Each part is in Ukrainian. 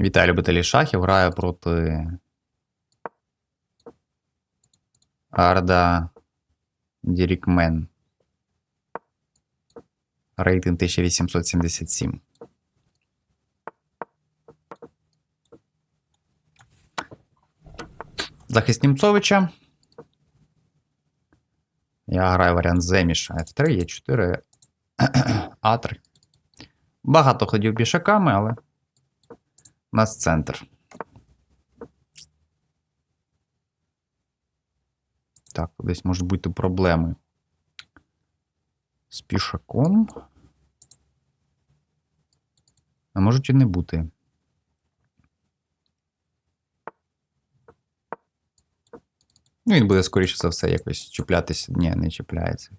Вітаю любителі шахів. Граю проти Арда Дірікмен. Рейтинг 1877. Захист Німцовича. Я граю варіант Земіша F3, Е4, А3. Багато ходів пішаками, але у нас центр. Так, десь можуть бути проблеми з пішаком. А можуть і не бути. Ну, він буде, скоріше за все, якось чіплятися. Ні, не чіпляється.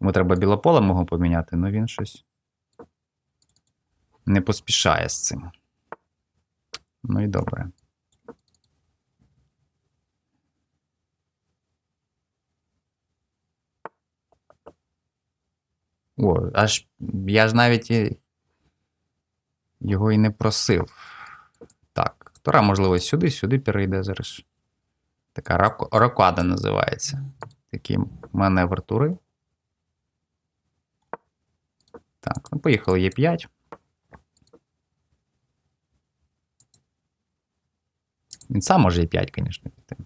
Йому треба білополе мого поміняти, але він щось не поспішає з цим. Ну і добре. О, аж я ж навіть його і не просив. Так, Тора, можливо, сюди, сюди перейде зараз. Така рокада називається. Такий маневр тури. Так, ну поїхали Е5. Він сам може Е5, звісно, піти.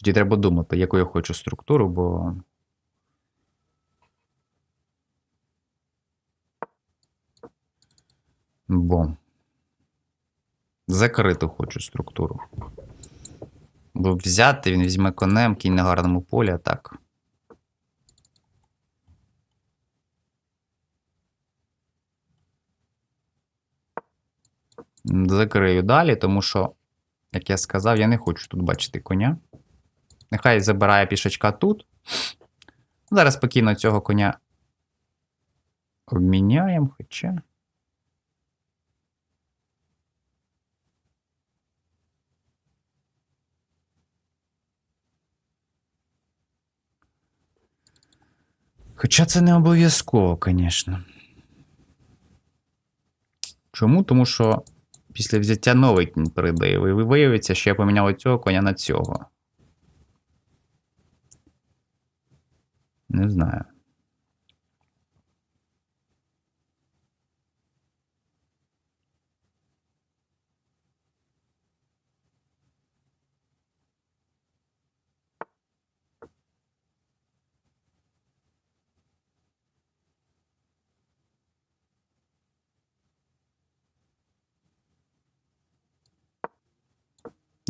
Тоді треба думати, яку я хочу структуру, бо. Бо. Закриту хочу структуру. Бо взяти він візьме конем, кінь на гарному полі, а так. Закрию далі, тому що, як я сказав, я не хочу тут бачити коня. Нехай забирає пішачка тут. Зараз спокійно цього коня обміняємо, хоча. Хоча це не обов'язково, звісно. Чому? Тому що після взяття новий кінь передає. І ви виявиться, що я поміняв цього коня на цього. Не знаю.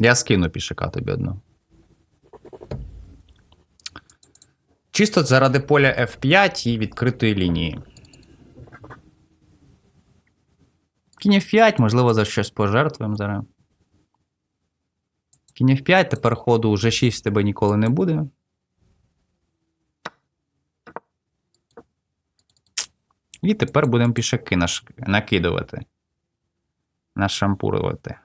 Я скину пішака тобі одну. Чисто заради поля F5 і відкритої лінії. Кінь F5, можливо, за щось пожертвуємо зараз. Кінь F5, тепер ходу G6 в тебе ніколи не буде. І тепер будемо пішаки наш... накидувати. Нашампурувати.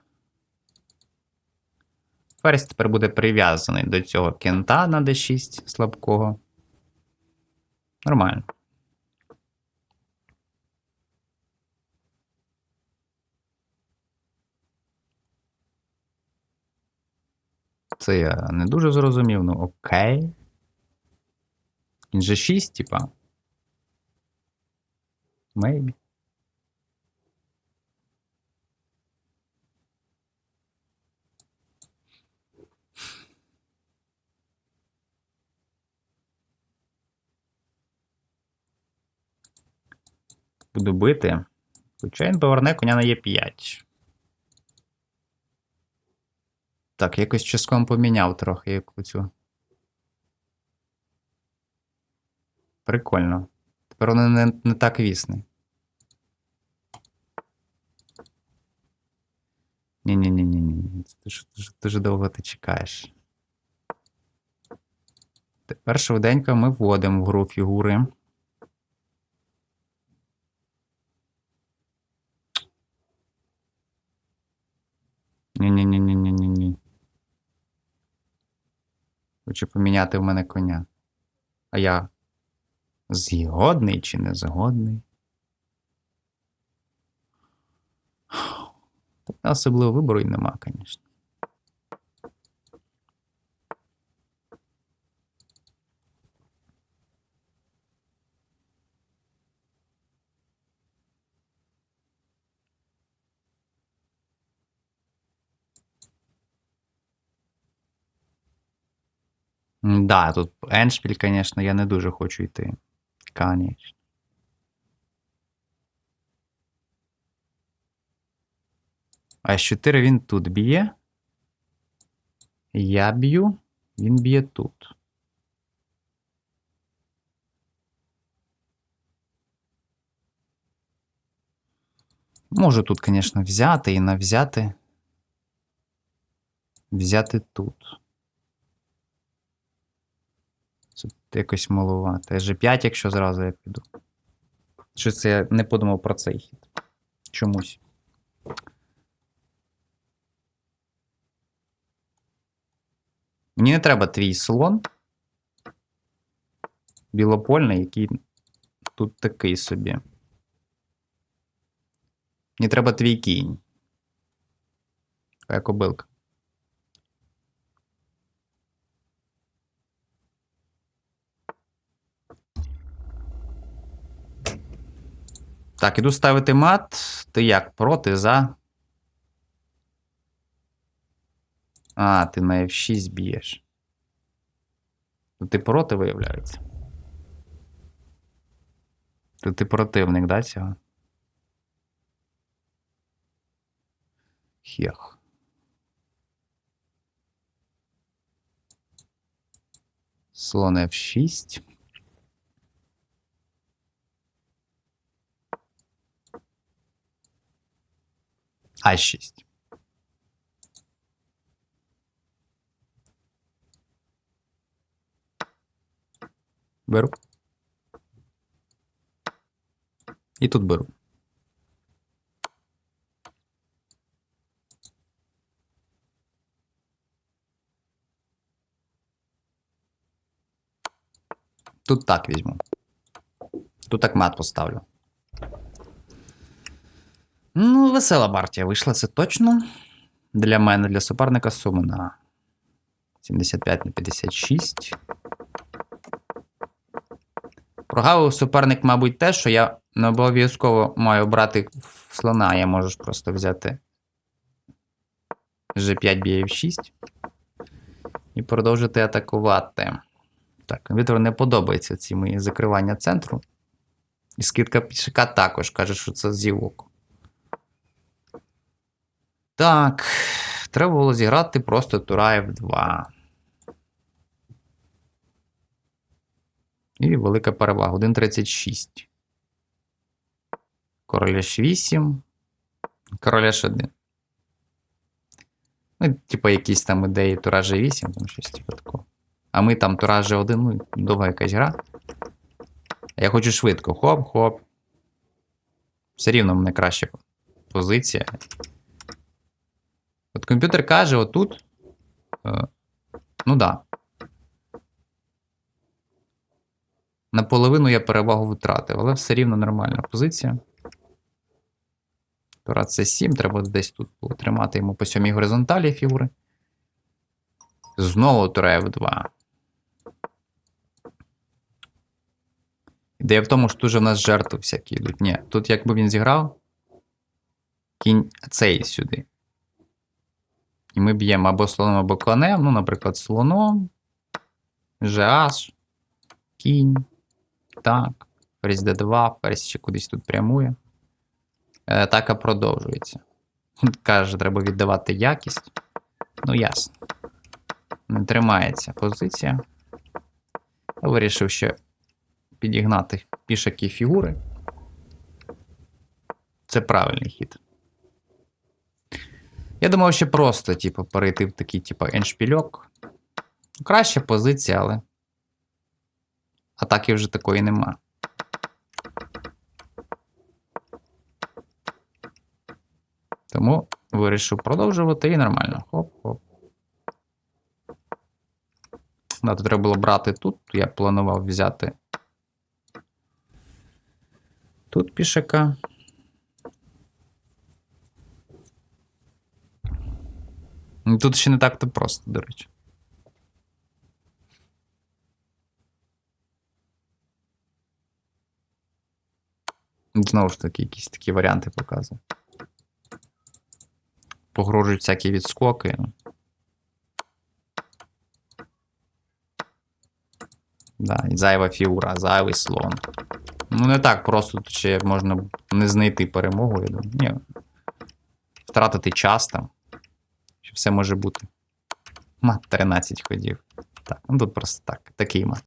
Ферзь тепер буде прив'язаний до цього кента на d6 слабкого. Нормально. Це я не дуже зрозумів, ну окей. Він же 6, типа. Maybe. Буду бити. Хоча він поверне коня на Е5. Так, якось часком поміняв трохи яку цю. Прикольно. Тепер вони не, не так вісний. Ні-ні-ні-ні-ні. Це дуже, дуже, дуже довго ти чекаєш. Тепер швиденько ми вводимо в гру фігури. Хочу поміняти в мене коня. А я. Згодний чи не згодний? Особливо вибору й нема, звісно. Да, тут Еншпіль, звісно, я не дуже хочу йти. Конечно. А С4 він тут б'є. Я б'ю, він б'є тут. Можу тут, звісно, взяти і навзяти. Взяти тут. Це якось маловато. G5, якщо зразу я піду. Чи це я не подумав про цей хід? Чомусь. Мені не треба твій слон. Білопольний, який тут такий собі. Мені треба твій кінь. Така кобилка. Так, іду ставити мат. Ти як? Проти, за? А, ти на F6 б'єш. То ти проти виявляється. То ти противник, да, цього? Хех. Слон F6. А6. Беру. І тут беру. Тут так візьму. Тут так мат поставлю. Ну, весела партія вийшла, це точно. Для мене, для суперника Сумена. 75 на 56. Прогавив суперник, мабуть, те, що я не обов'язково маю брати слона, я можу просто взяти G5 б'є F6 і продовжити атакувати. Так, Вітру не подобаються ці мої закривання центру. І скидка пішака також каже, що це зівок. Так, треба було зіграти просто тура F2. І велика перевага 1.36. Король H8. Король H1. Ну, типу, якісь там ідеї тура G8, там щось типу такого. А ми там тура G1, ну, довга якась гра. Я хочу швидко. Хоп-хоп. Все рівно мене краща позиція. От комп'ютер каже, отут. Е, ну да. Наполовину я перевагу втратив, але все рівно нормальна позиція. Тура це 7, треба десь тут тримати йому по сьомій горизонталі фігури. Знову тура F2. Ідея в тому, що тут же в нас жертви всякі йдуть. Ні, тут якби він зіграв. Кінь цей сюди. І ми б'ємо або слоном, або конем. Ну, наприклад, слоном. GH, кінь. Так. Ферзь D2, ферзь ще кудись тут прямує. Е, Атака продовжується. Каже, треба віддавати якість. Ну, ясно. Не тримається позиція. Я вирішив ще підігнати пішаки фігури. Це правильний хід. Я думав, ще просто, типу, перейти в такий, типу, еншпільок. Краща позиція, але. Атаки вже такої нема. Тому вирішив продовжувати і нормально. Хоп-хоп. Да, треба було брати тут. Я планував взяти тут пішака. Тут ще не так-то просто, до речі. Знову ж таки, якісь такі варіанти показує. Погрожують всякі відскоки. Да, і зайва фігура, зайвий слон. Ну, не так просто тут можна не знайти перемогу, я думаю. Ні. Втратити час там. Все може бути. Мат 13 ходів. Так, ну тут просто так. Такий мат.